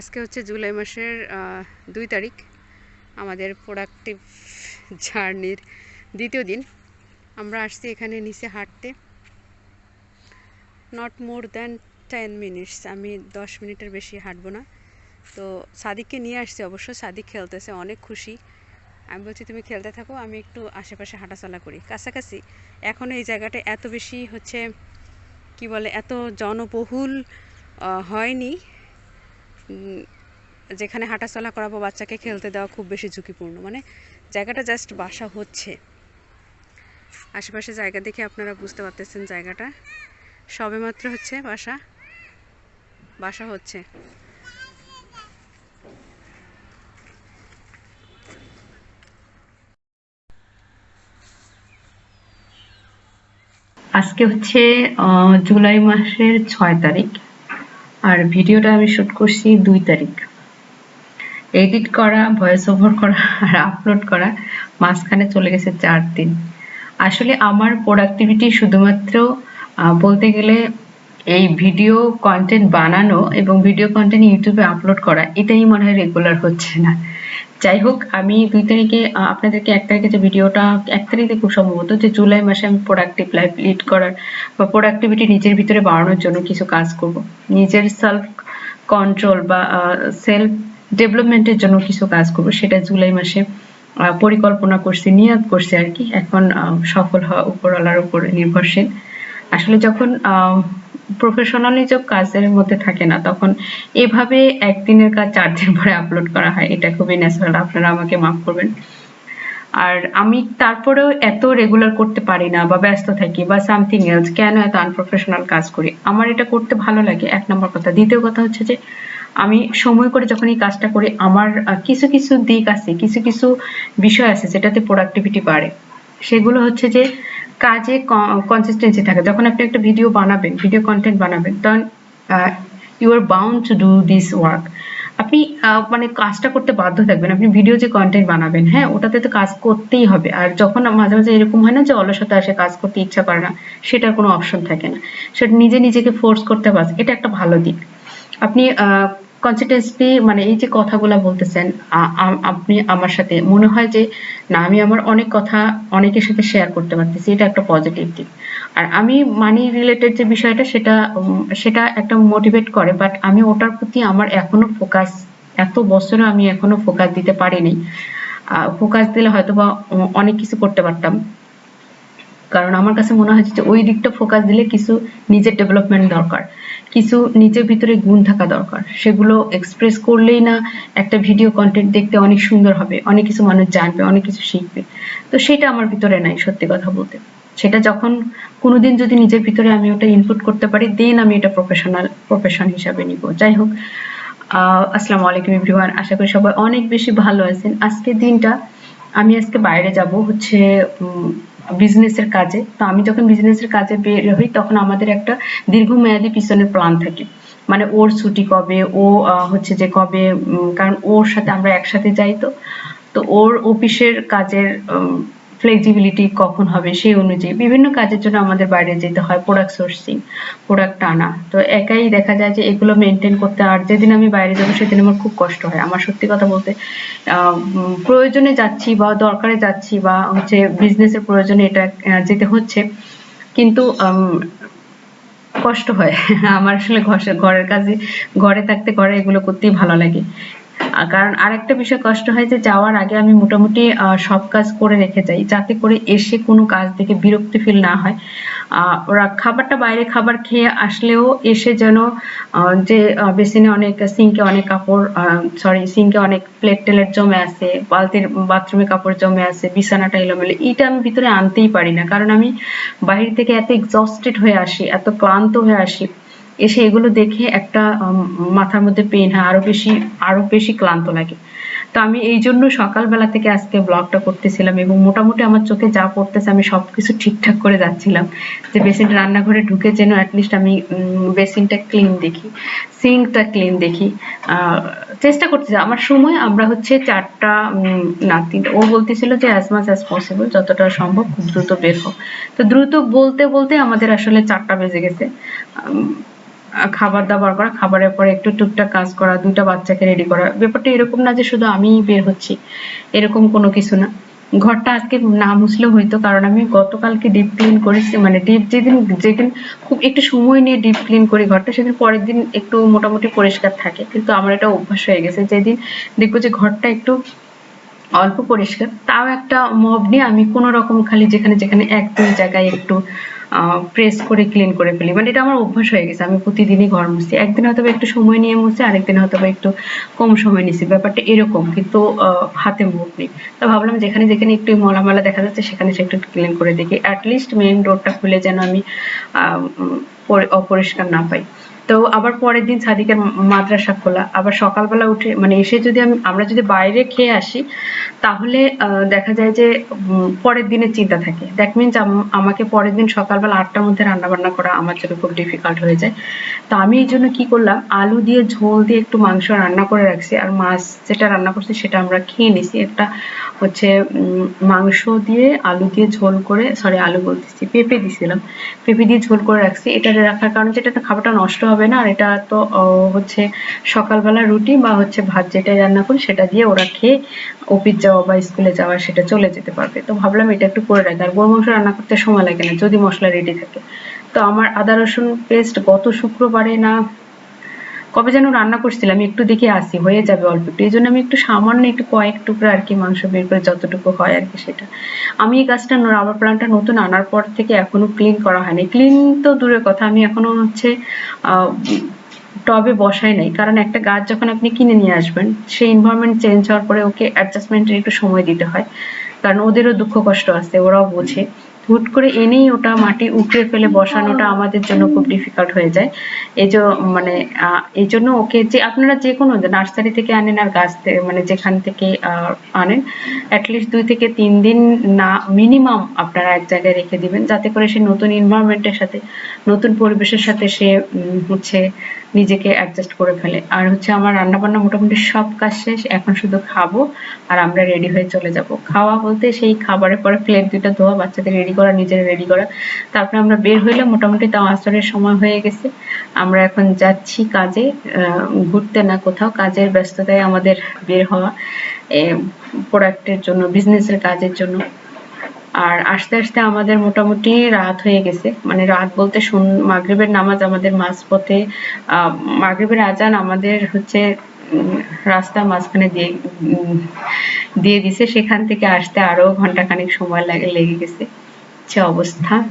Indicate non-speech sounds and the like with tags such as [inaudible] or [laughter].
আজকে হচ্ছে জুলাই মাসের দুই তারিখ। আমাদের প্রোডাক্টিভ জার্নির দ্বিতীয় দিন। আমরা আসছি এখানে নিচে হাঁটতে। Not more than ten minutes আমি দশ মিনিটের বেশি হাঁটবো না। তো সাদিককে নিয়ে আসছি অবশ্য। সাদিক খেলতেছে, অনেক খুশি। আমি বলছি, তুমি খেলতে থাকো, আমি একটু আশেপাশে হাঁটাচলা করি। কাছাকাছি। এখন এই জায়গাটা এত বেশি হচ্ছে, কি বলে, এত জনবহুল হয়নি। যেখানে হাঁটাচলা করাবো বাচ্চাকে খেলতে দেওয়া খুব বেশি ঝুঁকিপূর্ণ। মানে জায়গাটা জাস্ট বাসা হচ্ছে। আশেপাশে জায়গা দেখে আপনারা বুঝতে পারতেছেন জায়গাটা। সবেমাত্র হচ্ছে বাসা। বাসা হচ্ছে। আজকে হচ্ছে জুলাই মাসের ছয় তারিখ। আর ভিডিওটা আমি শুট করছি দুই তারিখ। এডিট করা ভয়েস ওভার করা আর আপলোড করা মাঝখানে চলে গেছে চার দিন। আসলে আমার প্রোডাক্টিভিটি শুধুমাত্র বলতে গেলে এই ভিডিও কন্টেন্ট বানানো এবং ভিডিও কন্টেন্ট ইউটিউবে আপলোড করা, এটাই মনে হয় রেগুলার হচ্ছে না। যাই হোক আমি দুই তারিখে আপনাদেরকে এক তারিখে যে ভিডিওটা, এক তারিখে খুব সম্ভবত যে জুলাই মাসে আমি প্রোডাক্টিভ লাইফ লিড করার বা প্রোডাক্টিভিটি নিজের ভিতরে বাড়ানোর জন্য কিছু কাজ করব। নিজের সেলফ কন্ট্রোল বা সেলফ ডেভেলপমেন্টের জন্য কিছু কাজ করব। সেটা জুলাই মাসে পরিকল্পনা করছি, নিয়াত করছি আর কি। এখন সফল হওয়া উপরওয়ালার উপর নির্ভরশীল। আসলে যখন প্রফেশনালি যে কাজের মধ্যে থাকে না, তখন এভাবে একদিনের কাজ চার দিন পরে আপলোড করা হয়, এটা খুবই ন্যাচারাল আপনারা আমাকে মাফ করবেন। আর আমি তারপরেও এত রেগুলার করতে পারি না বা ব্যস্ত থাকি বা সামথিং এলস কেন এত আনপ্রফেশনাল কাজ করি? আমার এটা করতে ভালো লাগে, এক নম্বর কথা। দ্বিতীয় কথা হচ্ছে যে, আমি সময় করে যখন এই কাজটা করি, আমার কিছু কিছু দিক আছে, কিছু কিছু বিষয় আছে যেটাতে প্রোডাক্টিভিটি বাড়ে। সেগুলো হচ্ছে যে কাজে কনসিস্টেন্সি থাকে। যখন আপনি একটা ভিডিও বানাবেন ভিডিও কন্টেন্ট বানাবেন তখন you are bound to do this work আপনি মানে কাজটা করতে বাধ্য থাকবেন। আপনি ভিডিও যে কন্টেন্ট বানাবেন হ্যাঁ ওটাতে তো কাজ করতেই হবে। আর যখন মাঝে মাঝে এরকম হয় না যে অলসতা আসে, কাজ করতে ইচ্ছা করে না, সেটার কোনো অপশন থাকে না। সেটা নিজে নিজেকে ফোর্স করতে পারছে এটা একটা ভালো দিক। আপনি কনসিস্টেন্সলি মানে এই যে কথাগুলো বলতেছেন আপনি আমার সাথে, মনে হয় যে, না, আমি আমার অনেক কথা অনেকের সাথে শেয়ার করতে পারতেছি, এটা একটা পজিটিভ দিক। আর আমি মানি রিলেটেড যে বিষয়টা, সেটা সেটা একটা মোটিভেট করে বাট আমি ওটার প্রতি আমার এখনও ফোকাস এত বছরে আমি এখনও ফোকাস দিতে পারিনি। ফোকাস দিলে হয়তো বা অনেক কিছু করতে পারতাম। কারণ আমার কাছে মনে হয় যে, ওই দিকটা ফোকাস দিলে কিছু নিজের ডেভেলপমেন্ট দরকার। কিছু নিজের ভিতরে গুণ থাকা দরকার। সেগুলো এক্সপ্রেস করলেই না একটা ভিডিও কন্টেন্ট দেখতে অনেক সুন্দর হবে, অনেক কিছু মানুষ জানবে, অনেক কিছু শিখবে। তো সেটা আমার ভিতরে নাই, সত্যি কথা বলতে। সেটা যখন কোনোদিন যদি নিজের ভিতরে আমি ওটা ইনপুট করতে পারি দেন আমি এটা প্রফেশনাল প্রফেশন হিসাবে নিব। যাই হোক আসসালামু আলাইকুম এভরিওয়ান আশা করি সবাই অনেক বেশি ভালো আছেন। আজকের দিনটা আমি আজকে বাইরে যাব হচ্ছে বিজনেসের কাজে। তো আমি যখন বিজনেসের কাজে বের হই, তখন আমাদের একটা দীর্ঘমেয়াদী পিছনের প্ল্যান থাকে। মানে ওর ছুটি কবে, ও হচ্ছে যে কবে কারণ ওর সাথে আমরা একসাথে যাই তো। তো ওর অফিসের কাজের ফ্লেক্সিবিলিটি কখন হবে সেই অনুযায়ী বিভিন্ন কাজের জন্য আমাদের বাইরে যেতে হয় প্রোডাক্ট সোর্সিং প্রোডাক্ট আনা। তো একাই দেখা যায় যে এগুলো মেনটেন করতে আর যেদিন আমি বাইরে যাব সেদিন আমার খুব কষ্ট হয়। আমার সত্যি কথা বলতে প্রয়োজনে যাচ্ছি বা দরকারে যাচ্ছি বা হচ্ছে বিজনেসের প্রয়োজনে এটা যেতে হচ্ছে। কিন্তু কষ্ট হয়। [laughs] আমার আসলে ঘরের কাজে, ঘরে থাকতে, ঘরে এগুলো করতেই ভালো লাগে। কারণ আরেকটা বিষয় কষ্ট হয় যে যাওয়ার আগে আমি মোটামুটি সব কাজ করে রেখে যাই, যাতে করে এসে কোনো কাজ দেখে বিরক্তি ফিল না হয়। ওরা খাবারটা বাইরে খাবার খেয়ে আসলেও এসে যেন যে বেসিনে অনেক সিঙ্কে অনেক কাপড় সরি সিঙ্কে অনেক প্লেট টেলেট জমে আছে, বালতির, বাথরুমে কাপড় জমে আছে, বিছানাটা এলোমেলো এটা আমি ভিতরে আনতেই পারি না। কারণ আমি বাইরে থেকে এত এক্সস্টেড হয়ে আসি, এত ক্লান্ত হয়ে আসি। এসে এগুলো দেখে একটা মাথার মধ্যে পেন হয়, আরও বেশি আরও বেশি ক্লান্ত লাগে। তো আমি এই জন্য সকালবেলা থেকে আজকে ব্লগটা করতেছিলাম এবং মোটামুটি আমার চোখে যা পড়তেছে আমি সবকিছু ঠিকঠাক করে যাচ্ছিলাম। যে বেসিন রান্নাঘরে ঢুকে যেন অ্যাটলিস্ট আমি বেসিনটা ক্লিন দেখি সিঙ্কটা ক্লিন দেখি। চেষ্টা করতেছি। আমার সময় আমরা হচ্ছে চারটা না তিনটা ও বলতেছিল যে অ্যাজ মাচ অ্যাজ পসিবল যতটা সম্ভব খুব দ্রুত বের হোক তো দ্রুত বলতে বলতে আমাদের আসলে চারটা বেজে গেছে। খাবার দাবার করা, খাবারের পরে একটু টুকটাক কাজ করা দুটো বাচ্চাকে রেডি করা। ব্যাপারটা এরকম না যে শুধু আমিই বের হচ্ছি, এরকম কোনো কিছু না। ঘরটা আজকে না মুছলেও হইতো কারণ আমি গতকালকে ডিপ ক্লিন করেছি মানে ডিপ যেদিন যেদিন খুব একটু সময় নিয়ে ডিপ ক্লিন করি ঘরটা, সেদিন পরের দিন একটু মোটামুটি পরিষ্কার থাকে। কিন্তু আমার এটা অভ্যাস হয়ে গেছে, যেদিন দেখব যে ঘরটা একটু অল্প পরিষ্কার, তাও একটা মব নিয়ে আমি কোনো রকম খালি যেখানে যেখানে, এক দুই জায়গায় একটু প্রেস করে ক্লিন করে ফেলি। মানে এটা আমার অভ্যাস হয়ে গেছে। আমি প্রতিদিনই ঘর মুছি একদিন হয়তো একটু সময় নিয়ে মুছি আরেকদিন হয়তো একটু কম সময় নিছি। ব্যাপারটা এরকম, কিন্তু হাতে মুখ নেই। তো ভাবলাম যেখানে যেখানে একটু মলামলা দেখা যাচ্ছে, সেখানে সে একটু ক্লিন করে দেখি। অ্যাটলিস্ট মেইন রোডটা খুলে যেন আমি অপরিষ্কার না পাই। তো আবার পরের দিন সাদিকের মাদ্রাসা খোলা। আবার সকালবেলা উঠে মানে এসে যদি আমি, আমরা যদি বাইরে খেয়ে আসি, তাহলে দেখা যায় যে পরের দিনের চিন্তা থাকে। দ্যাট মিনস আমাকে পরের দিন সকালবেলা আটটার মধ্যে রান্না বান্না করা আমার জন্য খুব ডিফিকাল্ট হয়ে যায়। তো আমি এই জন্য কি করলাম, আলু দিয়ে ঝোল দিয়ে একটু মাংস রান্না করে রাখছি, আর মাছ যেটা রান্না করছি সেটা আমরা খেয়ে নিছি। একটা হচ্ছে মাংস দিয়ে আলু দিয়ে ঝোল করে সরি আলু বলতেছি, পেঁপে দিছিলাম। পেঁপে দিয়ে ঝোল করে রাখছি। এটা রাখার কারণে যেটা খাবারটা নষ্ট হবে না। আর এটা তো হচ্ছে সকালবেলা রুটি বা হচ্ছে ভাত যেটাই রান্না করি সেটা দিয়ে ওরা খেয়ে অফিস যাওয়া বা স্কুলে যাওয়া সেটা চলে যেতে পারবে। তো ভাবলাম এটা একটু করে রাখি। আর গরু মাংস রান্না করতে সময় লাগে না, যদি মশলা রেডি থাকে। তো আমার আদা রসুন পেস্ট গত শুক্রবারে না কবে যেন রান্না করছিলাম একটু দেখে আসি, হয়ে যাবে অল্প একটু। এই জন্য আমি একটু সামান্য একটু কয়েক টুকরো আর কি মাংস বের করে যতটুকু হয় আর কি সেটা। আমি এই গাছটা রাবার প্লান্টটা নতুন আনার পর থেকে এখনও ক্লিন করা হয়নি। ক্লিন তো দূরের কথা, আমি এখনও হচ্ছে টবে বসাই নাই। কারণ একটা গাছ যখন আপনি কিনে নিয়ে আসবেন, সেই এনভায়রনমেন্ট চেঞ্জ হওয়ার পরে ওকে অ্যাডজাস্টমেন্টের একটু সময় দিতে হয়। কারণ ওদেরও দুঃখ কষ্ট আছে, ওরাও বোঝে। হুট করে এনেই ওটা মাটি উপড়ে ফেলে বসানোটা আমাদের জন্য খুব ডিফিকাল্ট হয়ে যায়। এই যে মানে এই জন্য ওকে যে, আপনারা যে কোনো নার্সারি থেকে আনেন আর গাছ থেকে মানে যেখান থেকে আনেন অ্যাটলিস্ট দুই থেকে তিন দিন না মিনিমাম আপনারা এক জায়গায় রেখে দিবেন। যাতে করে সে নতুন এনভায়রনমেন্টের সাথে, নতুন পরিবেশের সাথে সে হচ্ছে নিজেকে অ্যাডজাস্ট করে ফেলে। আর হচ্ছে আমার রান্না বান্না মোটামুটি সব কাজ শেষ, এখন শুধু খাব আর আমরা রেডি হয়ে চলে যাব। খাওয়া বলতে সেই খাবারের পরে প্লেট দুটো ধোয়া, বাচ্চাদের রেডি করা, নিজেরা রেডি করা। তারপরে আমরা বের হইলাম, মোটামুটি তাও আসরের সময় হয়ে গেছে। আমরা এখন যাচ্ছি কাজে ঘুরতে না কোথাও। কাজের ব্যস্ততায় আমাদের বের হওয়া প্রোডাক্টের জন্য বিজনেসের কাজের জন্য। আর আস্তে আস্তে আমাদের মোটামুটি রাত হয়ে গেছে। মানে রাত বলতে শুন- মাগরিবের নামাজ আমাদের মাঝপথে মাগরীবের আজান আমাদের হচ্ছে রাস্তা মাঝখানে দিয়ে দিয়ে দিছে। সেখান থেকে আসতে আরও ঘণ্টা খানিক সময় লাগে, লেগে গেছে। হচ্ছে অবস্থা।